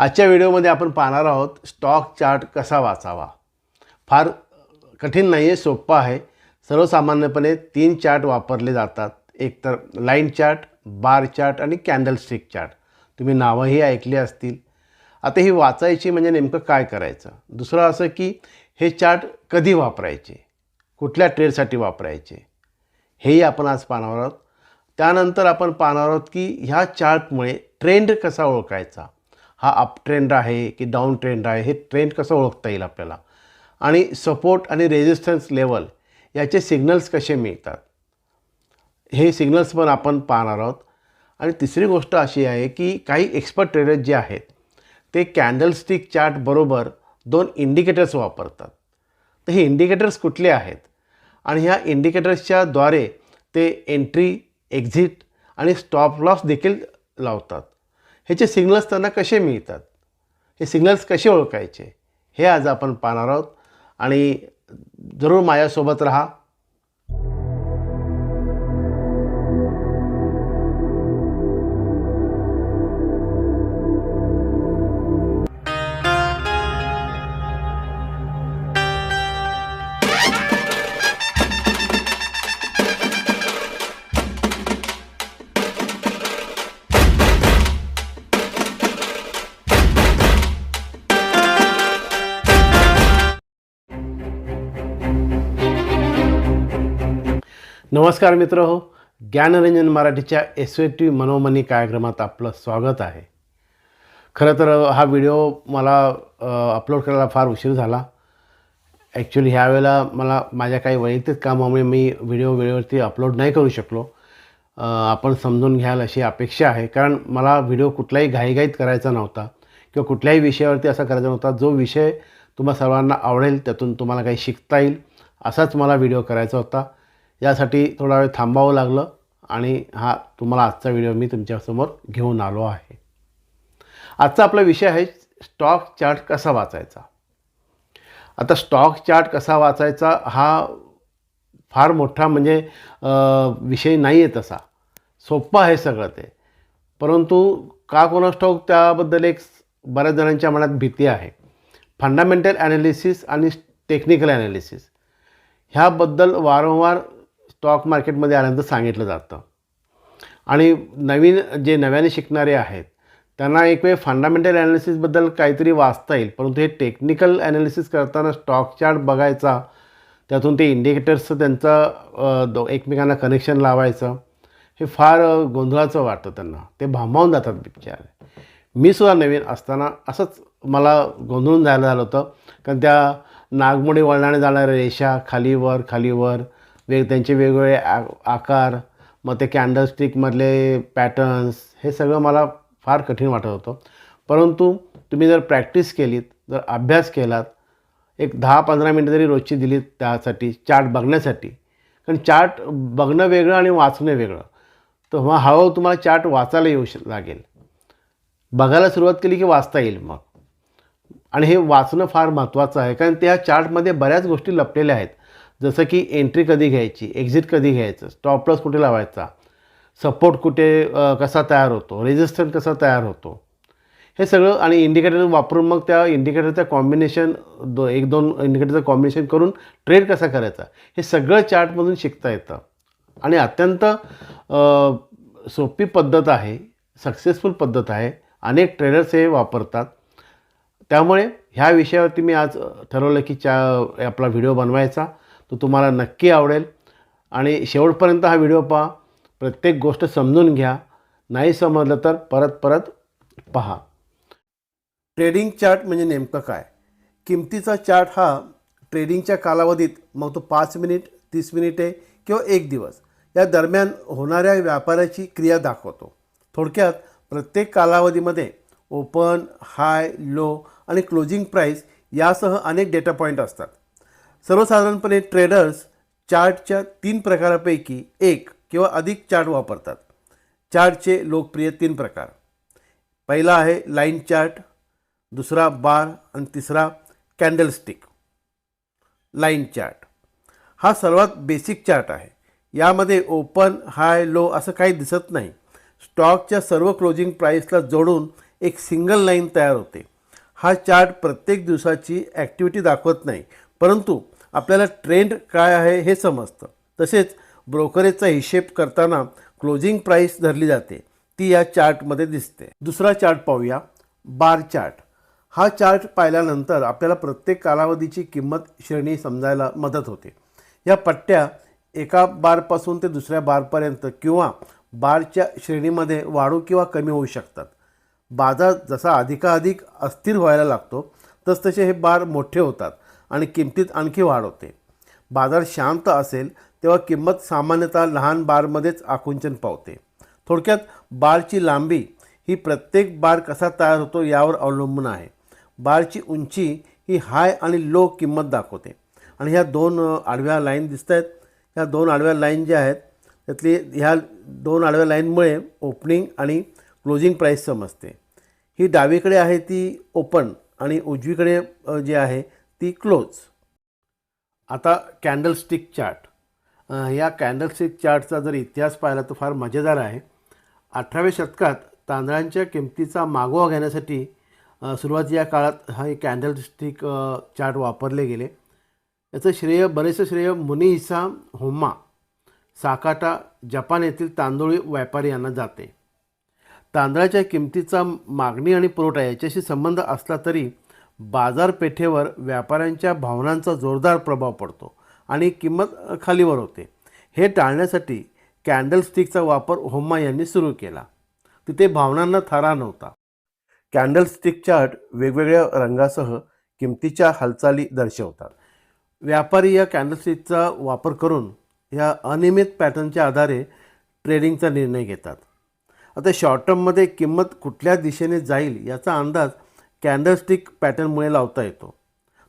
आजच्या व्हिडिओमध्ये आपण पाहणार आहोत स्टॉक चार्ट कसा वाचावा. फार कठीण नाही आहे सोप्पा आहे. सर्वसामान्यपणे तीन चार्ट वापरले जातात. एक तर लाईन चार्ट बार चार्ट आणि कॅन्डलस्टिक चार्ट तुम्ही नावंही ऐकली असतील. आता ही वाचायची म्हणजे नेमकं काय करायचं? दुसरं असं की हे चार्ट कधी वापरायचे? कुठल्या ट्रेडसाठी वापरायचे? हेही आपण आज पाहणार आहोत. त्यानंतर आपण पाहणार आहोत की ह्या चार्टमुळे ट्रेंड कसा ओळखायचा? हा अप ट्रेंड आहे की डाऊन ट्रेंड आहे हे ट्रेंड कसं ओळखता येईल आपल्याला? आणि सपोर्ट आणि रेजिस्टन्स लेवल याचे सिग्नल्स कसे मिळतात? हे सिग्नल्स पण आपण पाहणार आहोत. आणि तिसरी गोष्ट अशी आहे की काही एक्सपर्ट ट्रेडर्स जे आहेत ते कॅन्डलस्टिक चार्टबरोबर दोन इंडिकेटर्स वापरतात. तर हे इंडिकेटर्स कुठले आहेत? आणि ह्या इंडिकेटर्सच्या द्वारे ते एंट्री एक्झिट आणि स्टॉप लॉस देखील लावतात. ह्याचे सिग्नल्स त्यांना कसे मिळतात? हे सिग्नल्स कसे ओळखायचे? हे आज आपण पाहणार आहोत. आणि जरूर माझ्यासोबत राहा. नमस्कार मित्र हो ज्ञानरंजन मराठीच्या एस ए टी मनोमनी कार्यक्रमात आपलं स्वागत आहे. खरं तर हा व्हिडिओ मला अपलोड करायला फार उशीर झाला. ॲक्च्युली ह्यावेळेला मला माझ्या काही वैयक्तिक कामामुळे मी व्हिडिओ वेळेवरती अपलोड नाही करू शकलो. आपण समजून घ्याल अशी अपेक्षा आहे. कारण मला व्हिडिओ कुठलाही घाईघाईत करायचा नव्हता किंवा कुठल्याही विषयावरती असा करायचा नव्हता. जो विषय तुम्हा सर्वांना आवडेल त्यातून तुम्हाला काही शिकता येईल असाच मला व्हिडिओ करायचा होता. यासाठी थोडा वेळ थांबावं लागलं आणि हा तुम्हाला आजचा व्हिडिओ मी तुमच्यासमोर घेऊन आलो आहे. आजचा आपला विषय आहे स्टॉक चार्ट कसा वाचायचा? आता स्टॉक चार्ट कसा वाचायचा हा फार मोठा म्हणजे विषय नाही आहे तसा. सोप्पं आहे सगळं ते. परंतु का कोणा स्टॉक त्याबद्दल एक बऱ्याच जणांच्या मनात भीती आहे. फंडामेंटल ॲनालिसिस आणि टेक्निकल ॲनालिसिस ह्याबद्दल वारंवार स्टॉक मार्केटमध्ये आल्यानंतर सांगितलं जातं. आणि नवीन जे नव्याने शिकणारे आहेत त्यांना एक वेळ फंडामेंटल ॲनालिसिसबद्दल काहीतरी वाचता येईल परंतु हे टेक्निकल ॲनालिसिस करताना स्टॉक चार्ट बघायचा त्यातून ते इंडिकेटर्सचं त्यांचं दो एकमेकांना कनेक्शन लावायचं हे फार गोंधळाचं वाटतं त्यांना. ते भांबावून जातात बिचारे मी सुद्धा नवीन असताना असंच मला गोंधळून जायला झालं होतं कारण त्या नागमोडी वळणाने जाणाऱ्या रेषा खालीवर खालीवर वेग त्यांचे वेगवेगळे आ आकार मग ते कॅन्डलस्टिकमधले पॅटर्न्स हे सगळं मला फार कठीण वाटत होतं. परंतु तुम्ही जर प्रॅक्टिस केलीत जर अभ्यास केलात एक दहा पंधरा मिनटं जरी रोजची दिलीत त्यासाठी चार्ट बघण्यासाठी कारण चार्ट बघणं वेगळं आणि वाचणं वेगळं. तर मग हळूहळू तुम्हाला चार्ट वाचायला येऊ श लागेल. बघायला सुरुवात केली की वाचता येईल मग. आणि हे वाचणं फार महत्त्वाचं आहे कारण त्या चार्टमध्ये बऱ्याच गोष्टी लपलेल्या आहेत. जसं की एंट्री कधी घ्यायची एक्झिट कधी घ्यायचं स्टॉपलॉस कुठे लावायचा सपोर्ट कुठे कसा तयार होतो रेजिस्टन्स कसा तयार होतो हे सगळं आणि इंडिकेटर वापरून मग त्या इंडिकेटरचं कॉम्बिनेशन दो एक दोन इंडिकेटरचं कॉम्बिनेशन करून ट्रेड कसा करायचा हे सगळं चार्टमधून शिकता येतं. आणि अत्यंत सोपी पद्धत आहे सक्सेसफुल पद्धत आहे अनेक ट्रेडर्स हे वापरतात. त्यामुळे ह्या विषयावरती मी आज ठरवलं की चा आपला व्हिडिओ बनवायचा. तो तुम्हाला नक्की आवडेल. आणि शेवटपर्यंत हा व्हिडिओ पहा. प्रत्येक गोष्ट समजून घ्या. नाही समजलं तर परत परत पहा. ट्रेडिंग चार्ट म्हणजे नेमकं काय? किमतीचा चार्ट हा ट्रेडिंगच्या कालावधीत मग तो पाच मिनिट तीस मिनिटे किंवा एक दिवस या दरम्यान होणाऱ्या व्यापाराची क्रिया दाखवतो. थोडक्यात प्रत्येक कालावधीमध्ये ओपन हाय लो आणि क्लोजिंग प्राईस यासह अनेक डेटा पॉईंट असतात. सर्वसाधारणपणे ट्रेडर्स चार्टच्या तीन प्रकारापैकी एक किंवा अधिक चार्ट वापरतात. चार्टचे लोकप्रिय तीन प्रकार. पहिला आहे लाईन चार्ट दुसरा बार आणि तिसरा कॅन्डलस्टिक. Line chart. हा सर्वात बेसिक चार्ट आहे. यामध्ये ओपन हाय लो असं काही दिसत नाही. स्टॉकच्या सर्व क्लोजिंग प्राईसला जोडून एक सिंगल लाईन तयार होते. हा चार्ट प्रत्येक दिवसाची ॲक्टिव्हिटी दाखवत नाही परंतु आपल्याला ट्रेंड काय आहे हे समजतं. तसेच ब्रोकरेजचा हिशेब करताना क्लोजिंग प्राईस धरली जाते. ती या चार्टमध्ये दिसते. दुसरा चार्ट पाहूया. बार चार्ट हा चार्ट पाहिल्यानंतर आपल्याला प्रत्येक कालावधीची किंमत श्रेणी समजायला मदत होते. या पट्ट्या एका बारपासून ते दुसऱ्या बारपर्यंत किंवा बारच्या श्रेणीमध्ये वाढू किंवा कमी होऊ शकतात. बाजार जसा अधिकाधिक अस्थिर व्हायला लागतो तसतसे हे बार मोठे होतात. आणि किमतीत आणखी वाढ होते. बाजार शांत असेल तेव्हा किंमत सामान्यतः लहान बारमध्येच आकुंचन पावते. थोडक्यात बारची लांबी ही प्रत्येक बार कसा तयार होतो यावर अवलंबून आहे. बारची उंची ही हाय आणि लो किंमत दाखवते. आणि ह्या दोन आडव्या लाईन दिसत आहेत ह्या दोन आडव्या लाईन ज्या आहेत त्यातली ह्या दोन आडव्या लाईनमुळे ओपनिंग आणि क्लोजिंग प्राईस समजते. ही डावीकडे आहे ती ओपन आणि उजवीकडे जे आहे ती क्लोज. आता कॅन्डलस्टिक चार्ट या कॅन्डलस्टिक चार्टचा जर इतिहास पाहिला तर फार मजेदार आहे. अठराव्या शतकात तांदळांच्या किमतीचा मागोवा घेण्यासाठी सुरुवातीच्या काळात हा एक कॅन्डलस्टिक चार्ट वापरले गेले. याचं श्रेय बरेचसे श्रेय मुनिहिसा होम्मा साकाटा जपान येथील तांदूळ व्यापारी यांना जाते. तांदळाच्या किमतीचा मागणी आणि पुरवठा याच्याशी संबंध असला तरी बाजारपेठेवर व्यापाऱ्यांच्या भावनांचा जोरदार प्रभाव पडतो आणि किंमत खालीवर होते. हे टाळण्यासाठी कॅन्डलस्टिकचा वापर होम्मा यांनी सुरू केला. तिथे भावनांना थारा नव्हता. कॅन्डलस्टिक चार्ट वेगवेगळ्या रंगासह किमतीच्या हालचाली दर्शवतात. व्यापारी या कॅन्डलस्टिकचा वापर करून या अनियमित पॅटर्नच्या आधारे ट्रेडिंगचा निर्णय घेतात. आता शॉर्ट टर्ममध्ये किंमत कुठल्या दिशेने जाईल याचा अंदाज कॅन्डलस्टिक पॅटर्नमुळे लावता येतो.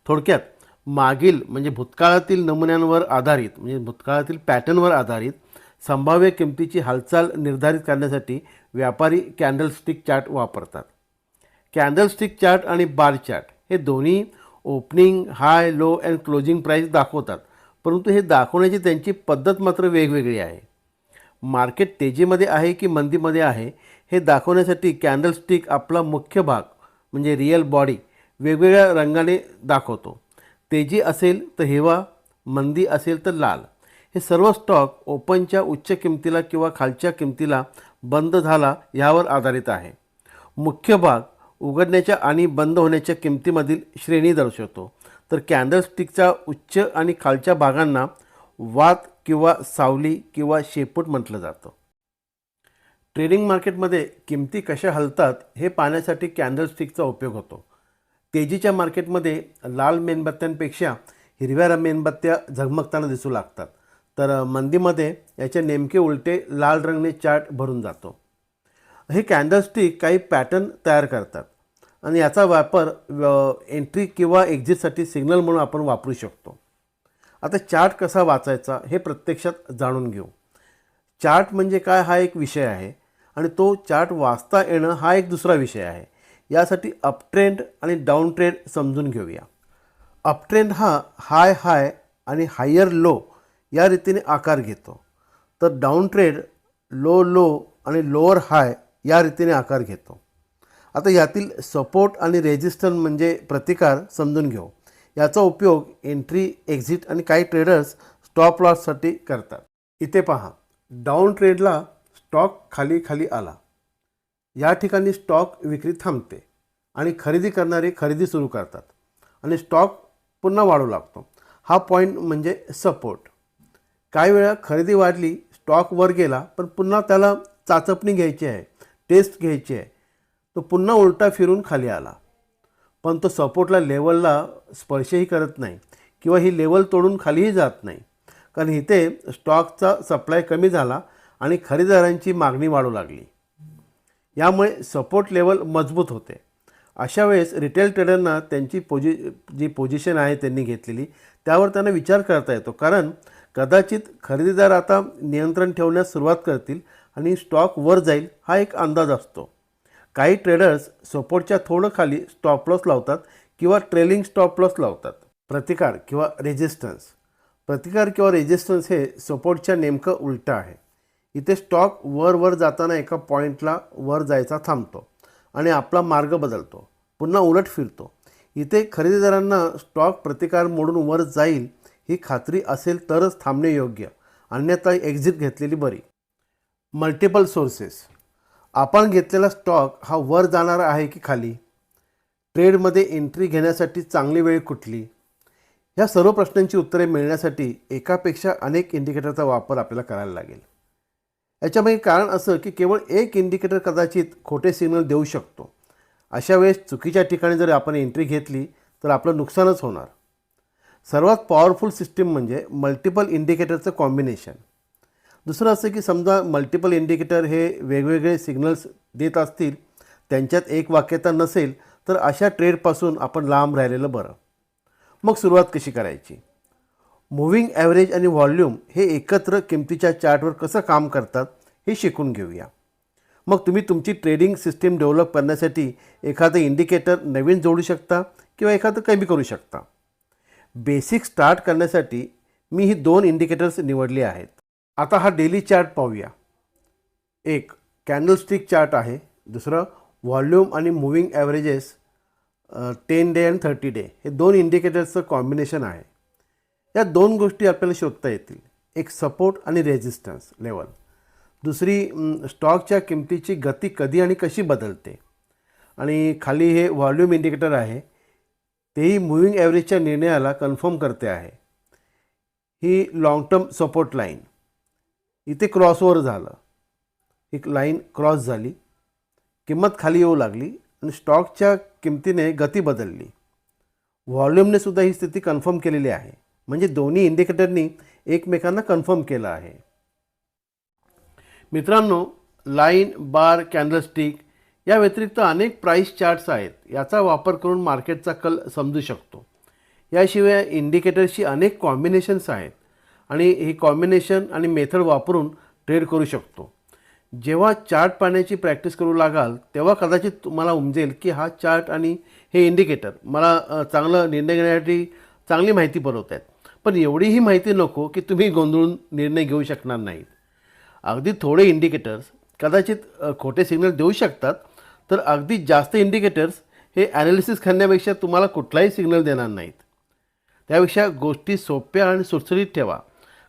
थोडक्यात मागील म्हणजे भूतकाळातील नमुन्यांवर आधारित म्हणजे भूतकाळातील पॅटर्नवर आधारित संभाव्य किमतीची हालचाल निर्धारित करण्यासाठी व्यापारी कॅन्डलस्टिक चार्ट वापरतात. कॅन्डलस्टिक चार्ट आणि बार चार्ट हे दोन्ही opening high low and closing price दाखवतात. परंतु हे दाखवण्याची त्यांची पद्धत मात्र वेगवेगळी आहे. मार्केट तेजीमध्ये आहे की मंदीमध्ये आहे हे दाखवण्यासाठी कॅन्डलस्टिक आपला मुख्य भाग म्हणजे रिअल बॉडी वेगवेगळ्या रंगाने दाखवतो. तेजी असेल तर हिवा मंदी असेल तर लाल. हे सर्व स्टॉक ओपनच्या उच्च किमतीला किंवा खालच्या किमतीला बंद झाला यावर आधारित आहे. मुख्य भाग उघडण्याच्या आणि बंद होण्याच्या किमतीमधील श्रेणी दर्शवतो. तर कॅन्डलस्टिकच्या उच्च आणि खालच्या भागांना वात किंवा सावली किंवा शेपूट म्हटलं जातं. ट्रेडिंग मार्केटमध्ये किमती कशा हलतात हे पाहण्यासाठी कॅन्डलस्टिकचा उपयोग होतो. तेजीच्या मार्केटमध्ये लाल मेणबत्त्यांपेक्षा हिरव्या मेणबत्त्या झगमगताना दिसू लागतात. तर मंदीमध्ये याचे नेमके उलटे लाल रंगने चार्ट भरून जातो. हे कॅन्डलस्टिक काही पॅटर्न तयार करतात आणि याचा वापर एंट्री किंवा एक्झिटसाठी सिग्नल म्हणून आपण वापरू शकतो. आता चार्ट कसा वाचायचा हे प्रत्यक्षात जाणून घेऊ. चार्ट म्हणजे काय हा एक विषय आहे. आणि तो चार्ट वाचता येणं हा एक दुसरा विषय आहे. यासाठी अपट्रेंड आणि डाऊन ट्रेंड समजून घेऊया. अपट्रेंड हा हाय हाय आणि हायर लो या रीतीने आकार घेतो. तर डाऊन ट्रेड लो लो आणि लोअर हाय या रीतीने आकार घेतो. आता यातील सपोर्ट आणि रेजिस्टन म्हणजे प्रतिकार समजून घेऊ. याचा उपयोग एंट्री एक्झिट आणि काही ट्रेडर्स स्टॉप लॉससाठी करतात. इथे पहा. डाऊन ट्रेडला स्टॉक खाली खाली आला. या ठिकाणी स्टॉक विक्री थांबते आणि खरेदी करणारे खरेदी सुरू करतात आणि स्टॉक पुन्हा वाढू लागतो. हा पॉईंट म्हणजे सपोर्ट काही वेळा खरेदी वाढली स्टॉक वर गेला पण पुन्हा त्याला चाचपणी घ्यायची आहे टेस्ट घ्यायची आहे. तो पुन्हा उलटा फिरून खाली आला. पण तो सपोर्टला लेवलला स्पर्शही करत नाही किंवा ही लेवल तोडून खालीही जात नाही. कारण इथे स्टॉकचा सप्लाय कमी झाला आणि खरेदीदारांची मागणी वाढू लागली. यामुळे सपोर्ट लेवल मजबूत होते. अशा वेळेस रिटेल ट्रेडरना त्यांची पोजि जी पोझिशन आहे त्यांनी घेतलेली त्यावर त्यांना विचार करता येतो. कारण कदाचित खरेदीदार आता नियंत्रण ठेवण्यास सुरुवात करतील आणि स्टॉक वर जाईल हा एक अंदाज असतो. काही ट्रेडर्स सपोर्टच्या थोडं खाली स्टॉप लॉस लावतात किंवा ट्रेलिंग स्टॉप लॉस लावतात. प्रतिकार किंवा रेजिस्टन्स प्रतिकार किंवा रेजिस्टन्स हे सपोर्टच्या नेमकं उलटं आहे. इथे स्टॉक वर वर जाताना एका पॉईंटला वर जायचा थांबतो आणि आपला मार्ग बदलतो. पुन्हा उलट फिरतो. इथे खरेदीदारांना स्टॉक प्रतिकार मोडून वर जाईल ही खात्री असेल तरच थांबणे योग्य अन्यथा एक्झिट घेतलेली बरी. मल्टिपल सोर्सेस आपण घेतलेला स्टॉक हा वर जाणारा आहे की खाली? ट्रेडमध्ये एंट्री घेण्यासाठी चांगली वेळ कुठली? ह्या सर्व प्रश्नांची उत्तरे मिळण्यासाठी एकापेक्षा अनेक इंडिकेटरचा वापर आपल्याला करायला लागेल. याच्यामागे कारण असं की केवळ एक इंडिकेटर कदाचित खोटे सिग्नल देऊ शकतो. अशा वेळेस चुकीच्या ठिकाणी जर आपण एंट्री घेतली तर आपलं नुकसानच होणार. सर्वात पॉवरफुल सिस्टीम म्हणजे मल्टिपल इंडिकेटरचं कॉम्बिनेशन दुसरं असं की समजा मल्टिपल इंडिकेटर हे वेगवेगळे सिग्नल्स देत असतील त्यांच्यात एक वाक्यता नसेल तर अशा ट्रेडपासून आपण लांब राहिलेलं बरं. मग सुरुवात कशी करायची? मूव्हिंग ॲव्हरेज आणि व्हॉल्यूम हे एकत्र किमतीच्या चार्टवर कसं काम करतात हे शिकून घेऊया. मग तुम्ही तुमची ट्रेडिंग सिस्टीम डेव्हलप करण्यासाठी एखादं इंडिकेटर नवीन जोडू शकता किंवा एखादं कमी करू शकता. बेसिक स्टार्ट करण्यासाठी मी ही दोन इंडिकेटर्स निवडली आहेत. आता हा डेली चार्ट पाहूया. एक कॅन्डलस्टिक चार्ट आहे. दुसरं व्हॉल्यूम आणि moving averages ten day and thirty day हे दोन इंडिकेटर्सचं कॉम्बिनेशन आहे. या दोन गोष्टी आपल्याला शोधता येतील. एक सपोर्ट आणि रेजिस्टन्स लेवल दुसरी स्टॉकच्या किमतीची गती कधी आणि कशी बदलते. आणि खाली हे व्हॉल्यूम इंडिकेटर आहे. तेही मुव्हिंग ॲव्हरेजच्या निर्णयाला कन्फर्म करते आहे. ही लाँग टर्म सपोर्ट लाईन इथे क्रॉसवर झालं. एक लाईन क्रॉस झाली. किंमत खाली येऊ लागली आणि स्टॉकच्या किमतीने गती बदलली. व्हॉल्यूमने सुद्धा ही स्थिती कन्फर्म केलेली आहे. म्हणजे दोन्ही इंडिकेटरनी एकमेकांना कन्फर्म केलं आहे. मित्रांनो लाईन बार कॅन्डलस्टिक या व्यतिरिक्त अनेक प्राईस चार्ट्स आहेत. याचा वापर करून मार्केटचा कल समजू शकतो. याशिवाय इंडिकेटरशी अनेक कॉम्बिनेशन्स आहेत आणि ही कॉम्बिनेशन आणि मेथड वापरून ट्रेड करू शकतो. जेव्हा चार्ट पाहण्याची प्रॅक्टिस करू लागाल तेव्हा कदाचित तुम्हाला उमजेल की हा चार्ट आणि हे इंडिकेटर मला चांगलं निर्णय घेण्यासाठी चांगली माहिती पुरवत आहेत पण एवढीही माहिती नको की तुम्ही गोंधळून निर्णय घेऊ शकणार नाहीत. अगदी थोडे इंडिकेटर्स कदाचित खोटे सिग्नल देऊ शकतात तर अगदी जास्त इंडिकेटर्स हे ॲनालिसिस करण्यापेक्षा तुम्हाला कुठलाही सिग्नल देणार नाहीत. त्यापेक्षा गोष्टी सोप्या आणि सुटसुटीत ठेवा.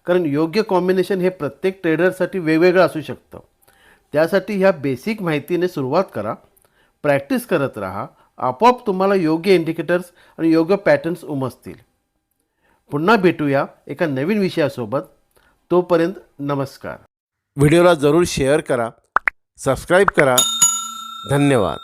कारण योग्य कॉम्बिनेशन हे प्रत्येक ट्रेडरसाठी वेगवेगळं असू शकतं. त्यासाठी ह्या बेसिक माहितीने सुरुवात करा. प्रॅक्टिस करत राहा. आपोआप तुम्हाला योग्य इंडिकेटर्स आणि योग्य पॅटर्न्स उमजतील पुन्हा भेटूया एका नवीन विषयासोबत. तोपर्यंत नमस्कार. व्हिडिओला जरूर शेअर करा सबस्क्राईब करा. धन्यवाद.